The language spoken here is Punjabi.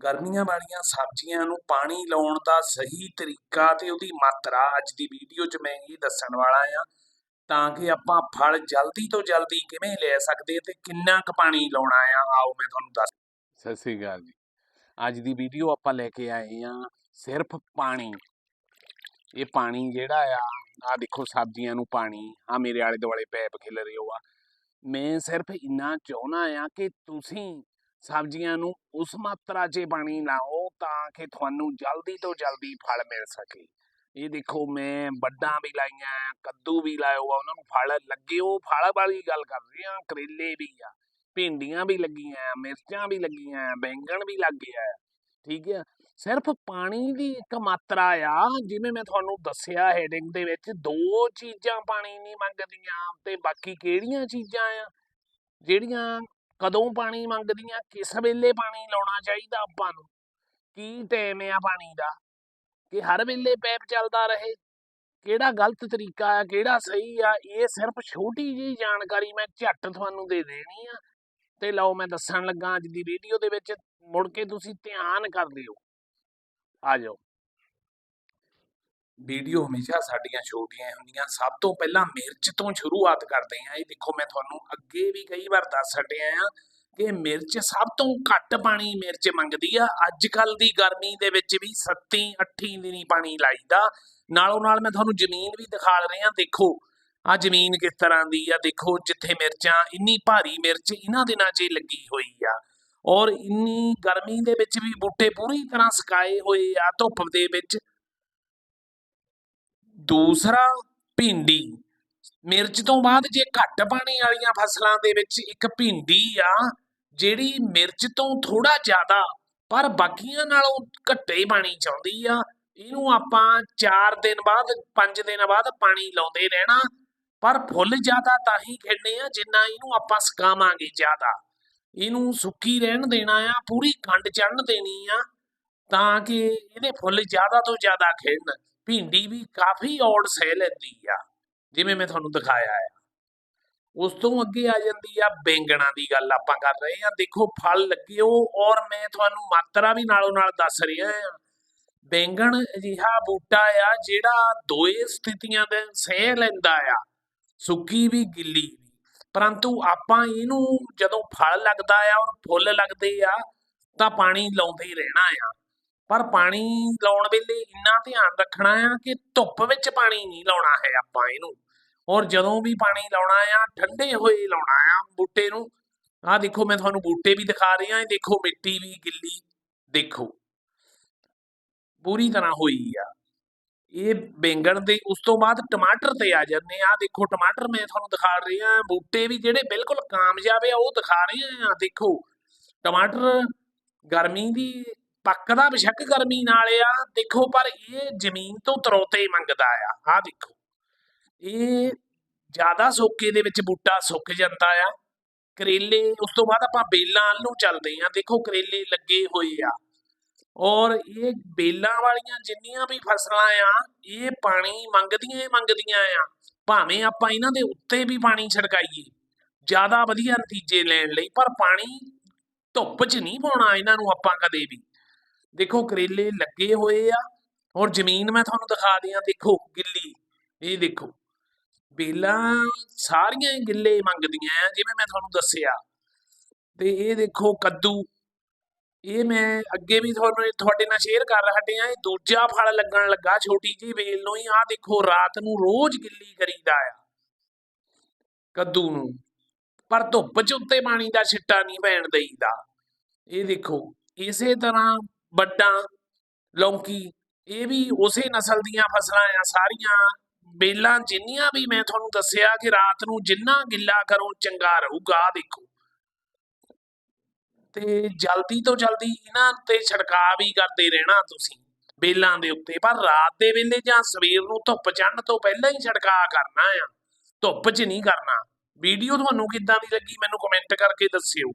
ਗਰਮੀਆਂ ਵਾਲੀਆਂ ਸਬਜ਼ੀਆਂ ਨੂੰ ਪਾਣੀ ਲਾਉਣ ਦਾ ਸਹੀ ਤਰੀਕਾ ਤੇ ਉਹਦੀ ਮਾਤਰਾ ਅੱਜ ਦੀ ਵੀਡੀਓ 'ਚ ਮੈਂ ਇਹ ਦੱਸਣ ਵਾਲਾ ਆ, ਤਾਂ ਕਿ ਆਪਾਂ ਫਲ ਜਲਦੀ ਤੋਂ ਜਲਦੀ ਕਿਵੇਂ ਲੈ ਸਕਦੇ ਤੇ ਕਿੰਨਾ ਕੁ ਪਾਣੀ ਲਾਉਣਾ ਆ, ਆਓ ਮੈਂ ਤੁਹਾਨੂੰ ਦੱਸ ਸਤਿ ਸ੍ਰੀ ਅਕਾਲ ਜੀ। ਅੱਜ ਦੀ ਵੀਡੀਓ ਆਪਾਂ ਲੈ ਕੇ ਆਏ ਆ ਸਿਰਫ ਪਾਣੀ। ਇਹ ਪਾਣੀ ਜਿਹੜਾ ਆ ਆ ਦੇਖੋ ਸਬਜ਼ੀਆਂ ਨੂੰ ਪਾਣੀ ਆ ਮੇਰੇ ਆਲੇ ਦੁਆਲੇ ਪੈਪ ਖਿਲ ਰਹੇ ਹੋ ਆ। ਮੈਂ ਸਿਰਫ ਇੰਨਾ ਚਾਹਣਾ ਆ ਕਿ ਤੁਸੀਂ ਸਬਜ਼ੀਆਂ ਨੂੰ ਉਸ ਮਾਤਰਾ 'ਚ ਪਾਣੀ ਲਾਓ ਤਾਂ ਕਿ ਤੁਹਾਨੂੰ ਜਲਦੀ ਤੋਂ ਜਲਦੀ ਫਲ ਮਿਲ ਸਕੇ। ਇਹ ਦੇਖੋ ਮੈਂ ਵੱਡਾਂ ਵੀ ਲਾਈਆਂ, ਕੱਦੂ ਵੀ ਲਾਇਓ ਆ, ਉਹਨਾਂ ਨੂੰ ਫਲ ਲੱਗੇ, ਉਹ ਫਲ ਵਾਲੀ ਗੱਲ ਕਰ ਰਹੇ ਆ ਕਰੇਲੇ ਵੀ ਆ, ਭਿੰਡੀਆਂ ਵੀ ਲੱਗੀਆਂ, ਮਿਰਚਾਂ ਵੀ ਲੱਗੀਆਂ, ਬੈਂਗਣ ਵੀ ਲੱਗ ਗਿਆ ਆ, ਠੀਕ ਹੈ ਸਿਰਫ ਪਾਣੀ ਦੀ ਇੱਕ ਮਾਤਰਾ ਆ, ਜਿਵੇਂ ਮੈਂ ਤੁਹਾਨੂੰ ਦੱਸਿਆ ਹੈਡਿੰਗ ਦੇ ਵਿੱਚ, ਦੋ ਚੀਜ਼ਾਂ ਪਾਣੀ ਨਹੀਂ ਮੰਗਦੀਆਂ ਤੇ ਬਾਕੀ ਕਿਹੜੀਆਂ ਚੀਜ਼ਾਂ ਆ? ਜਿਹੜੀਆਂ ਕਦੋਂ ਪਾਣੀ ਮੰਗਦੀਆਂ ਕਿਸ ਵੇਲੇ ਪਾਣੀ ਲਾਉਣਾ ਚਾਹੀਦਾ ਆਪਾਂ ਨੂੰ? ਕੀ ਟਾਈਮ ਆ ਪਾਣੀ ਦਾ? ਕਿ ਹਰ ਵੇਲੇ ਪੈਪ ਚੱਲਦਾ ਰਹੇ? ਕਿਹੜਾ ਗਲਤ ਤਰੀਕਾ ਆ, ਕਿਹੜਾ ਸਹੀ ਆ? ਇਹ ਸਿਰਫ ਛੋਟੀ ਜਿਹੀ ਜਾਣਕਾਰੀ ਮੈਂ ਝੱਟ ਤੁਹਾਨੂੰ ਦੇ ਦੇਣੀ ਆ। ਤੇ ਲਓ ਮੈਂ ਦੱਸਣ ਲੱਗਾ ਅੱਜ ਦੀ ਵੀਡੀਓ ਦੇ ਵਿੱਚ, ਮੁੜ ਕੇ ਤੁਸੀਂ ਧਿਆਨ ਕਰ ਲਿਓ। ਆ ਜਾਓ। ਵੀਡੀਓ ਹਮੇਸ਼ਾ ਸਾਡੀਆਂ ਛੋਟੀਆਂ ਹੁੰਦੀਆਂ। ਸਭ ਤੋਂ ਪਹਿਲਾਂ ਮਿਰਚ ਤੋਂ ਸ਼ੁਰੂਆਤ ਕਰਦੇ ਹਾਂ। ਇਹ ਦੇਖੋ, ਮੈਂ ਤੁਹਾਨੂੰ ਅੱਗੇ ਵੀ ਕਈ ਵਾਰ ਦੱਸ ਹਟਿਆ ਆ ਕਿ ਮਿਰਚ ਸਭ ਤੋਂ ਘੱਟ ਪਾਣੀ ਮਿਰਚ ਮੰਗਦੀ ਆ। ਅੱਜ ਕੱਲ ਦੀ ਗਰਮੀ ਦੇ ਵਿੱਚ ਵੀ 7 8 ਦਿਨੀ ਪਾਣੀ ਲਾਈਦਾ। ਨਾਲੋਂ ਨਾਲ ਮੈਂ ਤੁਹਾਨੂੰ ਜ਼ਮੀਨ ਵੀ ਦਿਖਾ ਰਿਹਾ ਦੇਖੋ ਆ ਜ਼ਮੀਨ ਕਿਸ ਤਰ੍ਹਾਂ ਦੀ ਆ? ਦੇਖੋ, ਜਿੱਥੇ ਮਿਰਚਾਂ, ਇੰਨੀ ਭਾਰੀ ਮਿਰਚ ਇਹਨਾਂ ਦਿਨਾਂ 'ਚ ਲੱਗੀ ਹੋਈ ਆ। ਔਰ ਇੰਨੀ ਗਰਮੀ ਦੇ ਵਿੱਚ ਵੀ ਬੂਟੇ ਪੂਰੀ ਤਰ੍ਹਾਂ ਸਕਾਏ ਹੋਏ ਆ। ਧੁੱਪ ਦੇ ਵਿੱਚ ਦੂਸਰਾ ਭਿੰਡੀ। ਮਿਰਚ ਤੋਂ ਬਾਅਦ ਜੇ ਘੱਟ ਪਾਣੀ ਵਾਲੀਆਂ ਫਸਲਾਂ ਦੇ ਵਿੱਚ ਇੱਕ ਭਿੰਡੀ ਆ, ਜਿਹੜੀ ਮਿਰਚ ਤੋਂ ਥੋੜਾ ਜ਼ਿਆਦਾ, ਪਰ ਬਾਕੀਆਂ ਨਾਲੋਂ ਘੱਟੇ ਪਾਣੀ ਚਾਹੁੰਦੀ ਆ, ਇਹਨੂੰ ਆਪਾਂ 4 ਦਿਨ ਬਾਅਦ 5 ਦਿਨ ਬਾਅਦ ਪਾਣੀ ਲਾਉਂਦੇ ਰਹਿਣਾ। ਪਰ ਫੁੱਲ ਜ਼ਿਆਦਾ ਤਾਂ ਹੀ ਖਿੜਨੇ ਆ, ਜਿੰਨਾ ਇਹਨੂੰ ਆਪਾਂ ਸੁਕਾਵਾਂਗੇ ਜ਼ਿਆਦਾ। ਇਹਨੂੰ ਸੁੱਕੀ ਰਹਿਣ ਦੇਣਾ ਆ, ਪੂਰੀ ਖੰਡ ਚੜਨ ਦੇਣੀ ਆ, ਤਾਂ ਕਿ ਇਹਦੇ ਫੁੱਲ ਜ਼ਿਆਦਾ ਤੋਂ ਜ਼ਿਆਦਾ ਖਿੜਨ। ਭਿੰਡੀ ਵੀ ਕਾਫੀ ਔੜ ਸਹਿ ਲੈਂਦੀ ਆ, ਜਿਵੇਂ ਮੈਂ ਤੁਹਾਨੂੰ ਦਿਖਾਇਆ ਆ। ਉਸ ਤੋਂ ਅੱਗੇ ਆ ਜਾਂਦੀ ਆ ਬੈਂਗਣਾ ਦੀ ਗੱਲ ਆਪਾਂ ਕਰ ਰਹੇ ਆ। ਦੇਖੋ ਫਲ ਲੱਗਿਓ ਔਰ ਮੈਂ ਤੁਹਾਨੂੰ ਮਾਤਰਾ ਵੀ ਨਾਲੋਂ ਨਾਲ ਦੱਸ ਰਿਹਾ ਆ। ਬੈਂਗਣ ਅਜਿਹਾ ਬੂਟਾ ਆ ਜਿਹੜਾ ਦੋਏ ਸਥਿਤੀਆਂ ਦੇ ਸਹਿ ਲੈਂਦਾ ਆ, ਸੁੱਕੀ ਵੀ, ਗਿੱਲੀ ਵੀ। ਪਰੰਤੂ ਆਪਾਂ ਇਹਨੂੰ ਜਦੋਂ ਫਲ ਲੱਗਦਾ ਆ ਔਰ ਫੁੱਲ ਲੱਗਦੇ ਆ, ਤਾਂ ਪਾਣੀ ਲਾਉਂਦੇ ਹੀ ਰਹਿਣਾ ਆ। ਪਰ ਪਾਣੀ ਲਾਉਣ ਵੇਲੇ ਇੰਨਾ ਧਿਆਨ ਰੱਖਣਾ ਆ ਕਿ ਧੁੱਪ ਵਿੱਚ ਪਾਣੀ ਨਹੀਂ ਲਾਉਣਾ ਹੈ ਆਪਾਂ ਇਹਨੂੰ। ਔਰ ਜਦੋਂ ਵੀ ਪਾਣੀ ਲਾਉਣਾ ਆ, ਠੰਡੇ ਹੋਏ ਲਾਉਣਾ ਆ ਬੂਟੇ ਨੂੰ। ਆਹ ਦੇਖੋ, ਮੈਂ ਤੁਹਾਨੂੰ ਬੂਟੇ ਵੀ ਦਿਖਾ ਰਿਹਾ ਹਾਂ ਦੇਖੋ ਮਿੱਟੀ ਵੀ, ਗਿੱਲੀ, ਦੇਖੋ। ਪੂਰੀ ਤਰ੍ਹਾਂ ਹੋਈ ਆ। ਇਹ ਬੈਂਗਣ ਦੇ, ਉਸ ਤੋਂ ਬਾਅਦ ਟਮਾਟਰ ਤੇ ਆ ਜਾਂਦੇ ਆ। ਦੇਖੋ, ਟਮਾਟਰ ਮੈਂ ਤੁਹਾਨੂੰ ਦਿਖਾ ਰਿਹਾ, ਬੂਟੇ ਵੀ ਜਿਹੜੇ ਬਿਲਕੁਲ ਕਾਮਯਾਬ ਆ, ਉਹ ਦਿਖਾ ਰਹੇ ਆ। ਦੇਖੋ, ਟਮਾਟਰ ਗਰਮੀ ਦੀ ਪੱਕਦਾ ਬੇਸ਼ੱਕ ਗਰਮੀ ਨਾਲ ਆ। ਦੇਖੋ, ਪਰ ਇਹ ਜ਼ਮੀਨ ਤੋਂ ਤਰੋਤੇ ਮੰਗਦਾ ਆ। ਆਹ ਦੇਖੋ। ਇਹ ਜ਼ਿਆਦਾ ਸੋਕੇ ਦੇ ਵਿੱਚ ਬੂਟਾ ਸੁੱਕ ਜਾਂਦਾ ਆ। ਕਰੇਲੇ, ਉਸ ਤੋਂ ਬਾਅਦ ਆਪਾਂ ਬੇਲਾਂ ਨੂੰ ਚੱਲਦੇ ਆ ਦੇਖੋ, ਕਰੇਲੇ ਲੱਗੇ ਹੋਏ ਆ। ਔਰ ਇਹ ਬੇਲਾਂ ਵਾਲੀਆਂ ਜਿੰਨੀਆਂ ਵੀ ਫਸਲਾਂ ਆ, ਇਹ ਪਾਣੀ ਮੰਗਦੀਆਂ ਹੀ ਮੰਗਦੀਆਂ ਆ। ਭਾਵੇਂ ਆਪਾਂ ਇਹਨਾਂ ਦੇ ਉੱਤੇ ਵੀ ਪਾਣੀ ਛੜਕਾਈਏ, ਜ਼ਿਆਦਾ ਵਧੀਆ ਨਤੀਜੇ ਲੈਣ ਲਈ, ਪਰ ਪਾਣੀ ਧੁੱਪ 'ਚ ਨਹੀਂ ਪਾਉਣਾ ਇਹਨਾਂ ਨੂੰ ਆਪਾਂ ਕਦੇ ਵੀ। ਦੇਖੋ ਕਰੇਲੇ ਲੱਗੇ ਹੋਏ ਆ, ਔਰ ਜ਼ਮੀਨ ਮੈਂ ਤੁਹਾਨੂੰ ਦਿਖਾ ਦਿਆਂ, ਦੇਖੋ ਗਿੱਲੀ, ਇਹ ਦੇਖੋ। ਬੇਲਾਂ ਸਾਰੀਆਂ ਗਿੱਲੇ ਮੰਗਦੀਆਂ ਆ, ਜਿਵੇਂ ਮੈਂ ਤੁਹਾਨੂੰ ਦੱਸਿਆ। ਤੇ ਇਹ ਦੇਖੋ ਕੱਦੂ, ਇਹ ਮੈਂ ਅੱਗੇ ਵੀ ਤੁਹਾਨੂੰ ਤੁਹਾਡੇ ਨਾਲ ਸ਼ੇਅਰ ਕਰ ਹਟੇ ਆ ਇਹ ਦੂਜਾ ਫਲ ਲੱਗਣ ਲੱਗਾ ਛੋਟੀ ਜੀ ਵੇਲ ਨੂੰ ਹੀ, ਆਹ ਦੇਖੋ ਰਾਤ ਨੂੰ ਰੋਜ਼ ਗਿੱਲੀ ਕਰੀਦਾ ਆ। ਕੱਦੂ ਨੂੰ, ਪਰ ਧੁੱਪ 'ਚ ਉੱਤੇ ਪਾਣੀ ਦਾ ਛਿੱਟਾ ਨਹੀਂ ਪੈਣ ਦੇਈਦਾ। ਇਹ ਦੇਖੋ, ਇਸੇ ਤਰ੍ਹਾਂ ਵੱਟਾਂ ਲੌਂਕੀ, ਇਹ ਵੀ ਉਸੇ ਨਸਲ ਦੀਆਂ ਫਸਲਾਂ ਆ, ਸਾਰੀਆਂ ਬੇਲਾਂ ਜਿੰਨੀਆਂ ਵੀ ਮੈਂ ਤੁਹਾਨੂੰ ਦੱਸਿਆ ਕਿ ਰਾਤ ਨੂੰ ਜਿੰਨਾ ਗਿੱਲਾ ਕਰੋ, ਚੰਗਾ ਰਹੂਗਾ, ਦੇਖੋ। ਤੇ ਜਲਦੀ ਤੋਂ ਜਲਦੀ ਇਹਨਾਂ ਤੇ ਛਿੜਕਾਅ ਵੀ ਕਰਦੇ ਰਹਿਣਾ ਤੁਸੀਂ ਬੇਲਾਂ ਦੇ ਉੱਤੇ, ਪਰ ਰਾਤ ਦੇ ਵੇਲੇ ਜਾਂ ਸਵੇਰ ਨੂੰ ਧੁੱਪ ਚੜ੍ਹਨ ਤੋਂ ਪਹਿਲਾਂ ਹੀ ਛਿੜਕਾਅ ਕਰਨਾ ਆ। ਧੁੱਪ 'ਚ ਨਹੀਂ ਕਰਨਾ। ਵੀਡੀਓ ਤੁਹਾਨੂੰ ਕਿੱਦਾਂ ਦੀ ਲੱਗੀ ਮੈਨੂੰ ਕਮੈਂਟ ਕਰਕੇ ਦੱਸਿਓ।